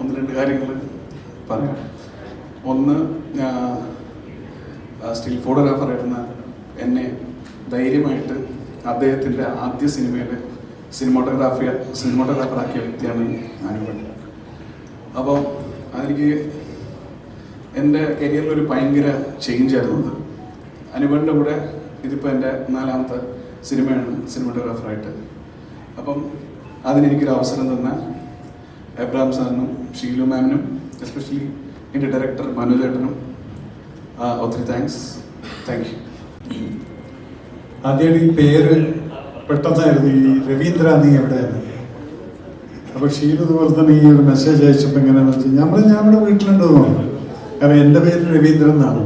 ഒന്ന് രണ്ട് കാര്യങ്ങൾ പറയാം. ഒന്ന് സ്റ്റിൽ ഫോട്ടോഗ്രാഫർ ആയിരുന്ന എന്നെ ധൈര്യമായിട്ട് അദ്ദേഹത്തിന്റെ ആദ്യ സിനിമയിൽ സിനിമാട്ടോഗ്രാഫി സിനിമാട്ടോഗ്രാഫറാക്കിയ വ്യക്തിയാണ് അനുപൻ അപ്പോൾ അതെനിക്ക് എന്റെ കരിയറിൽ ഒരു ഭയങ്കര ചേഞ്ച് ആയിരുന്നു അത്. അനുപന്റെ കൂടെ ഇതിപ്പോൾ എന്റെ നാലാമത്തെ സിനിമയാണ് സിനിമാട്ടോഗ്രാഫറായിട്ട്. അപ്പം അതിനെനിക്കൊരു അവസരം തന്ന എബ്രാം സാറിനും ഷീലു മാമിനും എസ്പെഷ്യലി എന്റെ ഡയറക്ടർ മനു ചേട്ടനും ഒത്തിരി താങ്ക്സ് താങ്ക് യു ആദ്യമായിട്ട് ഈ പേര് പെട്ടെന്നായിരുന്നു. ഈ രവീന്ദ്ര നീ എവിടെയാണ് അപ്പൊ ഷീലു ഇതുപോലെ തന്നെ ഈ ഒരു മെസ്സേജ് അയച്ചപ്പോൾ എങ്ങനെയാണെന്ന് വെച്ചാൽ നമ്മൾ ഞാൻ ഇവിടെ വീട്ടിലുണ്ട് എന്ന് പറഞ്ഞു കാരണം എന്റെ പേര് രവീന്ദ്രൻ എന്നാണ്.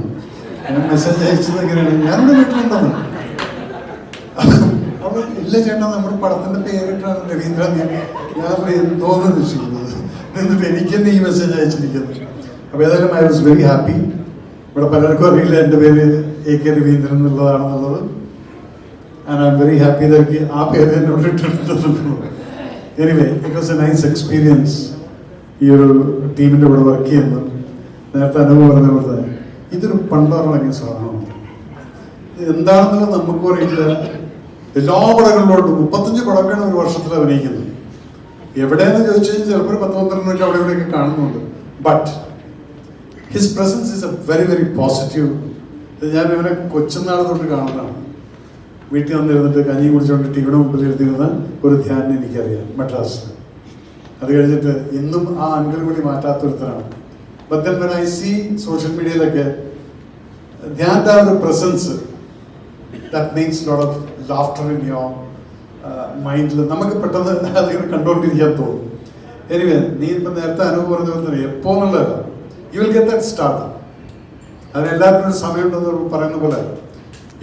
ഞാൻ മെസ്സേജ് അയച്ചത് എങ്ങനെയാണ്? ഞാനിവിടെ വീട്ടിലുണ്ടെന്ന് അപ്പൊ ഇല്ല ചേട്ടാ നമ്മുടെ പടത്തിന്റെ പേരിട്ടാണ് രവീന്ദ്രൻ ഞാൻ തോന്നുന്നു നിശ്ചയിക്കുന്നത് എന്നിട്ട് എനിക്ക് തന്നെ ഈ മെസ്സേജ് അയച്ചിരിക്കുന്നത് അപ്പൊ ഏതായാലും ഐ വാസ് വെരി ഹാപ്പി ഇവിടെ പലർക്കും അറിയില്ല എന്റെ പേര് A K Raveendran എന്നുള്ളതാണെന്നുള്ളത്. And I am very happy that ആ പേര് എന്നോട് ഇട്ടിട്ടുണ്ടെന്നുള്ളൂ. Anyway it was a nice experience ഈ ഒരു ടീമിന്റെ കൂടെ വർക്ക് ചെയ്യുന്നത്. നേരത്തെ അനുഭവം പറഞ്ഞ പോലെ ഇതൊരു പണ്ടറിഞ്ഞ സാധനമാണ്. എന്താണെന്നുള്ളത് നമുക്കും അറിയില്ല. എല്ലാ പടങ്ങളിലോട്ടും മുപ്പത്തഞ്ച് പടക്കാണ് ഒരു വർഷത്തിൽ അഭിനയിക്കുന്നത്. എവിടെയെന്ന് ചോദിച്ചു കഴിഞ്ഞാൽ ചിലപ്പോൾ പത്ത് പന്ത്രണ്ടൊക്കെ അവിടെ ഇവിടെയൊക്കെ കാണുന്നുണ്ട്. But his presence is a very very positive ഞാൻ ഇവരെ കൊച്ചുനാൾ തൊട്ട് കാണുന്നതാണ്. വീട്ടിൽ വന്നിരുന്നിട്ട് കഞ്ഞി കുടിച്ചുകൊണ്ട് ടിവിയുടെ മുമ്പിൽ എഴുതിയിരുന്ന ഒരു ധ്യാനം എനിക്കറിയാം മദ്രാസിൽ അത് കഴിഞ്ഞിട്ട് ഇന്നും ആ അങ്കിൾ കൂടി മാറ്റാത്തൊരുത്തരാണ് ഒരുത്തരാണ് വെൻ ഐ സി സോഷ്യൽ മീഡിയയിലൊക്കെ ധ്യാന്റെ ഒരു presence that means lot of laughter in your മൈൻഡിൽ നമുക്ക് പെട്ടെന്ന് അതിങ്ങനെ കണ്ടുകൊണ്ടിരിക്കാൻ തോന്നും. എനിവേ നീ ഇപ്പം നേരത്തെ അനുഭവം പറഞ്ഞ പോലെ തന്നെ എപ്പോ എന്നുള്ളതല്ല you will get that start അതിന് ഒരു സമയമുണ്ടെന്ന് പറയുന്ന പോലെ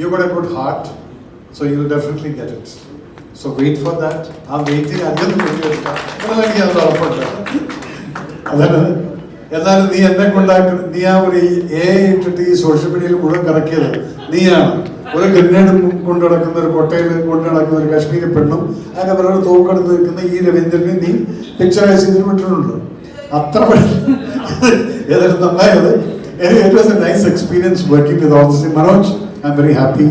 you got a good heart so you will definitely get it so wait for that ആ വെയിറ്റിന് അധികം എനിക്ക് അത് ഉറപ്പുണ്ട് അതാണ്. എന്നാലും നീ എന്നെ കൊണ്ടാക്കി നീ ആ ഒരു എ ഇട്ടിട്ട് ഈ സോഷ്യൽ മീഡിയയിൽ മുഴുവൻ കറക്കിയത് നീയാണ്. ഒരു ഗ്രനേഡ് കൊണ്ടു നടക്കുന്ന ഒരു കൊട്ടയിൽ കൊണ്ടു നടക്കുന്ന ഒരു കാശ്മീരി പെണ്ണും അതിന്റെ പിറകെ തോക്കെടുത്ത് നിൽക്കുന്ന ഈ രവീന്ദ്രനെ നീ പിക്ചറൈസ് ചെയ്ത് വിട്ടിട്ടുണ്ട് അത്ര ഏതായാലും നന്നായത്. It was a nice experience working with all this Manoj I am very happy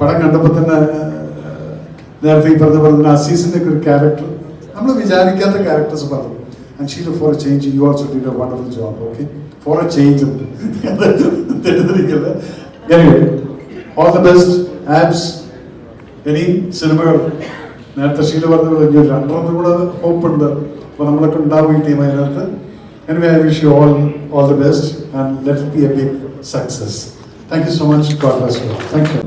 പടം കണ്ടപ്പോൾ തന്നെ നേരത്തെ ഈ പറഞ്ഞ പോലെ തന്നെ അസീസിന്റെ ഒക്കെ ഒരു ക്യാരക്ടർ നമ്മൾ വിചാരിക്കാത്ത ക്യാരക്ടേഴ്സ് പറഞ്ഞു. And Sheela for a change you also did a wonderful job okay for a change തെറ്റിദ്ധരിക്കില്ല all ആപ്സ് ഇനി സിനിമകൾ നേരത്തെ ശീല പറഞ്ഞ കഴിഞ്ഞു രണ്ടെണ്ണം കൂടെ ഹോപ്പ് ഉണ്ട്. അപ്പോൾ നമ്മളൊക്കെ ഉണ്ടാവും ഈ ടീം അതിനകത്ത്. Anyway I wish you all all the best and let be a big success thank you so much God bless you thank you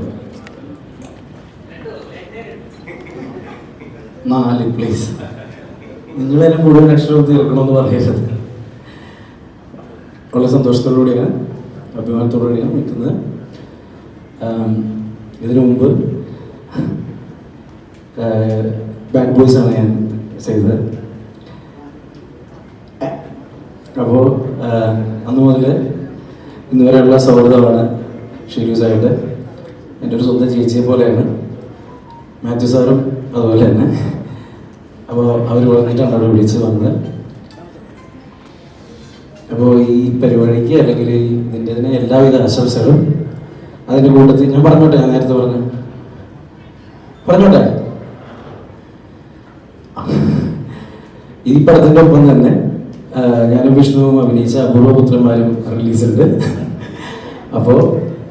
നാല് പ്ലീസ് നിങ്ങളെന്നെ മുഴുവൻ അക്ഷരം തീർക്കണമെന്ന് പറയരുത് വളരെ സന്തോഷത്തോടുകൂടിയാണ്. അഭിമാനത്തോടുകൂടിയാണ് നിൽക്കുന്നത്. ഇതിനു മുമ്പ് ബാഡ് ബോയ്സ് ആണ് ഞാൻ ചെയ്തത്. അപ്പോൾ അന്ന് മുതൽ ഇന്ന് വരെയുള്ള സൗഹൃദമാണ് ഷീരൂസായിട്ട് എന്റെ ഒരു സ്വന്തം ചേച്ചിയെ പോലെയാണ്. മാത്യു സാറും അതുപോലെ തന്നെ. അപ്പോൾ അവർ പറഞ്ഞിട്ടാണ് അവിടെ വിളിച്ച് വന്നത്. അപ്പോൾ ഈ പരിപാടിക്ക് അല്ലെങ്കിൽ ഇതിന്റെ ഇതിന് എല്ലാവിധ ആശംസകളും അതിന്റെ കൂട്ടത്തിൽ ഞാൻ പറഞ്ഞോട്ടെ ഞാൻ നേരത്തെ പറഞ്ഞു. പറഞ്ഞോട്ടെ? ഈ പടത്തിന്റെ ഒപ്പം തന്നെ ഞാനും വിഷ്ണുവും അഭിനയിച്ച അപൂർവപുത്രന്മാരും റിലീസുണ്ട്. അപ്പോൾ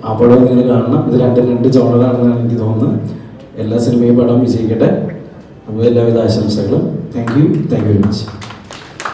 ആ പടം നിങ്ങൾ കാണണം. ഇത് രണ്ട് രണ്ട് ജോണറാണെന്നാണ് എനിക്ക് തോന്നുന്നത്. എല്ലാ സിനിമയും പടം വിജയിക്കട്ടെ. അപ്പോൾ എല്ലാവിധ ആശംസകളും. Thank you thank you very much